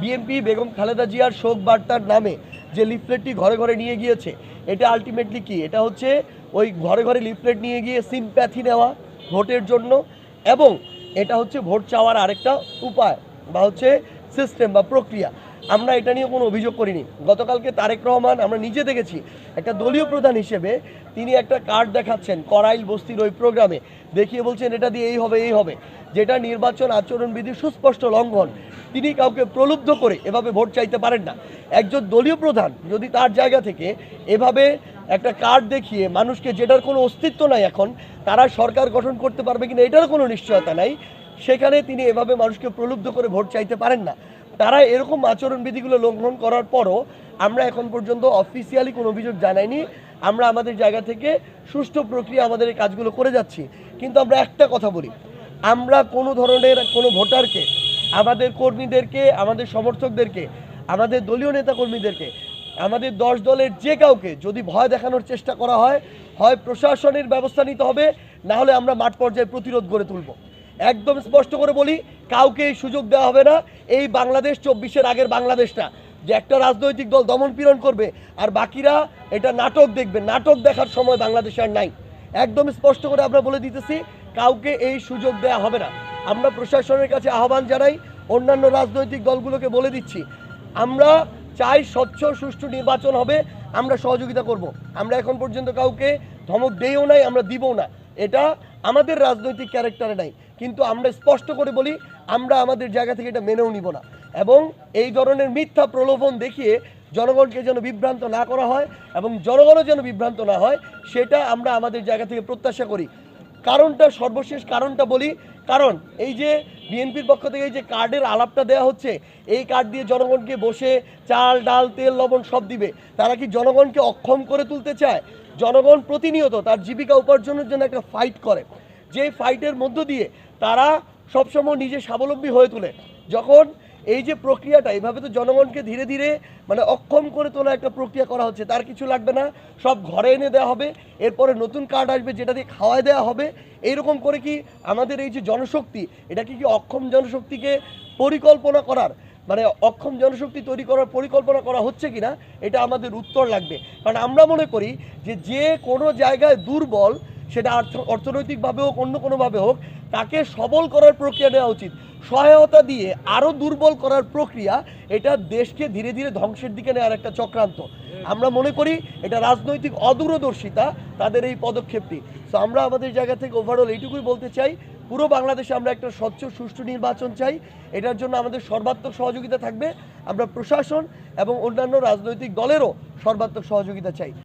BNP, Begum Khaleda জিয়ার শোক বার্তার নামে যে লিফলেটটি ঘরে ঘরে নিয়ে গিয়েছে, এটা আলটিমেটলি কি? এটা হচ্ছে ওই ঘরে ঘরে লিফলেট নিয়ে গিয়ে সিম্প্যাথি নেওয়া ভোটের জন্য এবং এটা হচ্ছে ভোট চাওয়ার আরেকটা উপায় বা হচ্ছে সিস্টেম বা প্রক্রিয়া। আমরা এটা নিয়ে কোনো অভিযোগ করিনি। গতকালকে তারেক রহমান, আমরা নিজে দেখেছি, একটা দলীয় প্রধান হিসেবে তিনি একটা কার্ড দেখাচ্ছেন করাইল বস্তির ওই প্রোগ্রামে, দেখিয়ে বলছেন এটা দিয়ে এই হবে এই হবে। যেটা নির্বাচন আচরণবিধির সুস্পষ্ট লঙ্ঘন, তিনি কাউকে প্রলুব্ধ করে এভাবে ভোট চাইতে পারেন না। একজন দলীয় প্রধান যদি তার জায়গা থেকে এভাবে একটা কার্ড দেখিয়ে মানুষকে যেটার কোনো অস্তিত্ব নাই এখন, তারা সরকার গঠন করতে পারবে কিনা এটার কোনো নিশ্চয়তা নাই, সেখানে তিনি এভাবে মানুষকে প্রলুব্ধ করে ভোট চাইতে পারেন না। তারা এরকম আচরণবিধিগুলো লঙ্ঘন করার পরও আমরা এখন পর্যন্ত অফিসিয়ালি কোনো অভিযোগ জানাইনি। আমরা আমাদের জায়গা থেকে সুষ্ঠু প্রক্রিয়া আমাদের এই কাজগুলো করে যাচ্ছি। কিন্তু আমরা একটা কথা বলি, আমরা কোনো ধরনের কোনো ভোটারকে, আমাদের কর্মীদেরকে, আমাদের সমর্থকদেরকে, আমাদের দলীয় নেতা কর্মীদেরকে আমাদের দশ দলের যে কাউকে যদি ভয় দেখানোর চেষ্টা করা হয় হয় প্রশাসনের ব্যবস্থা নিতে হবে, না হলে আমরা মাঠ পর্যায়ে প্রতিরোধ গড়ে তুলব। একদম স্পষ্ট করে বলি কাউকে সুযোগ দেওয়া হবে না। এই বাংলাদেশ চব্বিশের আগের বাংলাদেশটা। যে একটা রাজনৈতিক দল দমন পীড়ন করবে, আর বাকিরা এটা নাটক দেখবে। নাটক দেখার সময় বাংলাদেশে আর নাই। একদম স্পষ্ট করে আমরা বলে দিতেছি, কাউকে এই সুযোগ দেওয়া হবে না। আমরা প্রশাসনের কাছে আহ্বান জানাই, অন্যান্য রাজনৈতিক দলগুলোকে বলে দিচ্ছি, আমরা চাই স্বচ্ছ, সুষ্ঠু নির্বাচন হবে, আমরা সহযোগিতা করব। আমরা এখন পর্যন্ত কাউকে ধমক দেইও নাই, আমরা দিবও না। এটা আমাদের রাজনৈতিক ক্যারেক্টারে নাই। কিন্তু আমরা স্পষ্ট করে বলি, আমরা আমাদের জায়গা থেকে এটা মেনেও নিব না। এবং এই ধরনের মিথ্যা প্রলোভন দেখিয়ে জনগণকে যেন বিভ্রান্ত না করা হয় এবং জনগণও যেন বিভ্রান্ত না হয়, সেটা আমরা আমাদের জায়গা থেকে প্রত্যাশা করি। কারণটা সর্বশেষ কারণটা বলি কারণ এই যে বিএনপির পক্ষ থেকে এই যে কার্ডের আলাপটা দেওয়া হচ্ছে, এই কার্ড দিয়ে জনগণকে বসে চাল, ডাল, তেল, লবণ সব দিবে। তারা কি জনগণকে অক্ষম করে তুলতে চায়? জনগণ প্রতিনিয়ত তার জীবিকা উপার্জনের জন্য একটা ফাইট করে। যে ফাইটের মধ্য দিয়ে তারা সবসময় নিজে স্বাবলম্বী হয়ে তোলে। যখন এই যে প্রক্রিয়াটা এইভাবে তো জনগণকে ধীরে ধীরে মানে অক্ষম করে তোলা একটা প্রক্রিয়া করা হচ্ছে, তার কিছু লাগবে না, সব ঘরে এনে দেওয়া হবে, এরপরে নতুন কার্ড আসবে যেটা দিয়ে খাওয়ায় দেওয়া হবে। এইরকম করে কি আমাদের এই যে জনশক্তি এটা কি কি অক্ষম জনশক্তিকে পরিকল্পনা করার মানে অক্ষম জনশক্তি তৈরি করার পরিকল্পনা করা হচ্ছে কিনা, এটা আমাদের উত্তর লাগবে। কারণ আমরা মনে করি যে যে কোনো জায়গায় দুর্বল, সেটা অর্থ অর্থনৈতিকভাবে হোক, অন্য কোনোভাবে হোক, তাকে সবল করার প্রক্রিয়া নেওয়া উচিত। সহায়তা দিয়ে আরও দুর্বল করার প্রক্রিয়া এটা দেশকে ধীরে ধীরে ধ্বংসের দিকে নেওয়ার একটা চক্রান্ত। আমরা মনে করি এটা রাজনৈতিক অদূরদর্শিতা তাদের এই পদক্ষেপটি। তো আমরা আমাদের জায়গা থেকে ওভারঅল এইটুকুই বলতে চাই, পুরো বাংলাদেশে আমরা একটা স্বচ্ছ, সুষ্ঠু নির্বাচন চাই। এটার জন্য আমাদের সর্বাত্মক সহযোগিতা থাকবে। আমরা প্রশাসন এবং অন্যান্য রাজনৈতিক দলেরও সর্বাত্মক সহযোগিতা চাই।